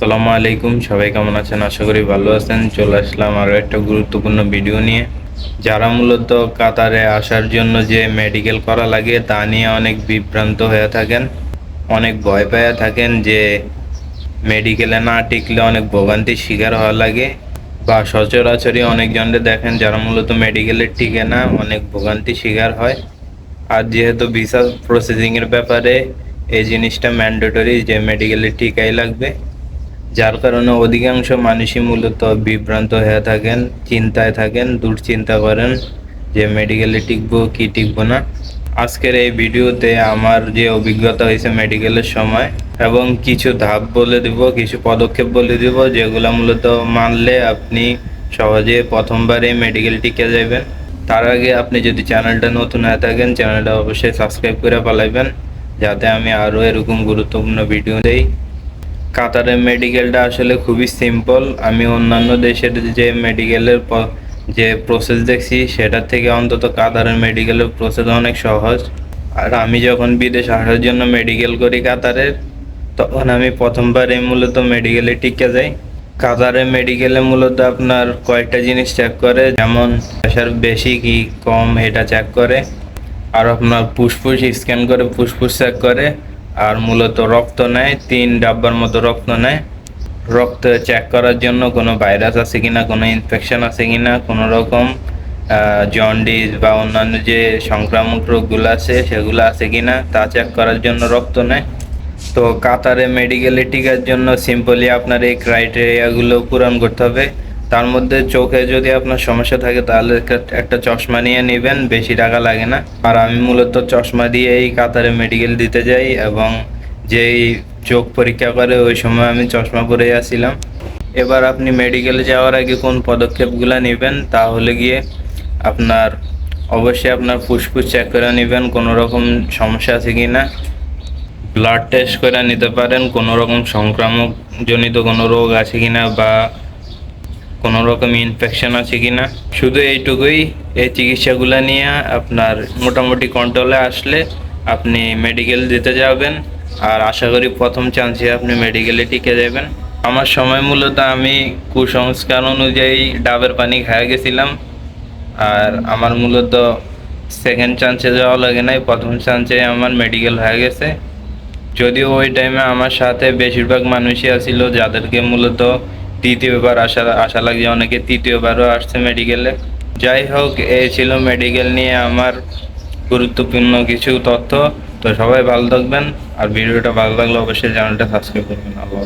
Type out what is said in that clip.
আসসালামু আলাইকুম, সবাই কেমন আছেন? আশা করি ভালো আছেন। চলে আসলাম আরও একটা গুরুত্বপূর্ণ ভিডিও নিয়ে। যারা মূলত কাতারে আসার জন্য যে মেডিকেল করা লাগে, তা নিয়ে অনেক বিভ্রান্ত হয়ে থাকেন, অনেক ভয় পেয়ে থাকেন যে মেডিকেলে না টিকলে অনেক ভোগান্তির শিকার হওয়া লাগে। বা সচরাচরই অনেকজনকে দেখেন যারা মূলত মেডিকেলে টিকে না, অনেক ভোগান্তির শিকার হয়। আর যেহেতু ভিসা প্রসেসিংয়ের ব্যাপারে এই জিনিসটা ম্যান্ডেটরি যে মেডিকেলে টিকাই লাগবে যার কারণে অধিকাংশ মানুষই মূলত বিভ্রান্ত হয়ে থাকেন, চিন্তায় থাকেন, দুশ্চিন্তা করেন যে মেডিকেলে টিকবো কি টিকবো না। আজকের এই ভিডিওতে আমার যে অভিজ্ঞতা হয়েছে মেডিকেলের সময় এবং কিছু ধাপ বলে দিব, কিছু পদক্ষেপ বলে দিব, যেগুলো মূলত মানলে আপনি সহজে প্রথমবারে মেডিকেল টিকে যাবেন তার আগে আপনি যদি চ্যানেলটা নতুন হয়ে থাকেন, চ্যানেলটা অবশ্যই সাবস্ক্রাইব করে পালাইবেন, যাতে আমি আরও এরকম গুরুত্বপূর্ণ ভিডিও দেই। কাতারের মেডিকেলটা আসলে খুবই সিম্পল আমি অন্যান্য দেশের যে মেডিকেলের যে প্রসেস দেখছি, সেটার থেকে অন্তত কাতারের মেডিকেলের প্রসেস অনেক সহজ। আর আমি যখন বিদেশ আসার জন্য মেডিকেল করি কাতারের তখন আমি প্রথমবারে মূলত মেডিকেলে টিকে যাই। কাতারের মেডিকেলে মূলত আপনার কয়েকটা জিনিস চেক করে, যেমন প্রেশার বেশি কি কম, এটা চেক করে। আর আপনার ফুসফুস স্ক্যান করে, ফুসফুস চেক করে। আর মূলত রক্ত নেয়, তিন ডাব্বার মতো রক্ত নেয়। রক্ত চেক করার জন্য কোনো ভাইরাস আছে কিনা, কোনো ইনফেকশন আছে কিনা, কোনো রকম জন্ডিস বা অন্যান্য যে সংক্রামক রোগগুলো আছে, সেগুলো আছে কিনা, তা চেক করার জন্য রক্ত নেয়। তো কাতারে মেডিকেলে টিকার জন্য সিম্পলি আপনার এই ক্রাইটেরিয়াগুলো পূরণ করতে হবে। তার মধ্যে চোখে যদি আপনার সমস্যা থাকে, তাহলে একটা- চশমা নিয়ে নেবেন, বেশি টাকা লাগে না। আর আমি মূলত চশমা দিয়ে এই কাতারে মেডিকেল দিতে যাই এবং যেই চোখ পরীক্ষা করে, ওই সময় আমি চশমা পরে আসছিলাম। এবার আপনি মেডিকেলে যাওয়ার আগে কোন পদক্ষেপগুলো নেবেন, তাহলে গিয়ে আপনার, অবশ্যই আপনার ফুসফুস চেক করে নেবেন, কোনো রকম সমস্যা আছে কি না ব্লাড টেস্ট করে নিতে পারেন, কোনো রকম সংক্রামক জনিত কোনো রোগ আছে কি না বা কোনো রকম ইনফেকশন আছে কিনা? শুধু এইটুকুই, এই চিকিৎসাগুলো নিয়ে আপনার মোটামুটি কন্ট্রোলে আসলে আপনি মেডিকেল দিতে যাবেন। আর আশা করি প্রথম চান্সে আপনি মেডিকেলে টিকে যাবেন। আমার সময় মূলত আমি কুসংস্কার অনুযায়ী ডাবের পানি খেয়ে গেছিলাম। আর আমার মূলত সেকেন্ড চান্সে যাওয়া লাগে নাই, প্রথম চান্সে আমার মেডিকেল হয়ে গেছে। যদিও ওই টাইমে আমার সাথে বেশিরভাগ মানুষই আসছিল যাদেরকে মূলত তৃতীয়বার আসা আশা লাগছে অনেকে তৃতীয়বারও আসছে মেডিকেলে। যাই হোক এ ছিল মেডিকেল নিয়ে আমার গুরুত্বপূর্ণ কিছু তথ্য। তো সবাই ভালো থাকবেন, আর ভিডিওটা ভালো লাগলে অবশ্যই চ্যানেলটা সাবস্ক্রাইব করবেন। আল্লাহ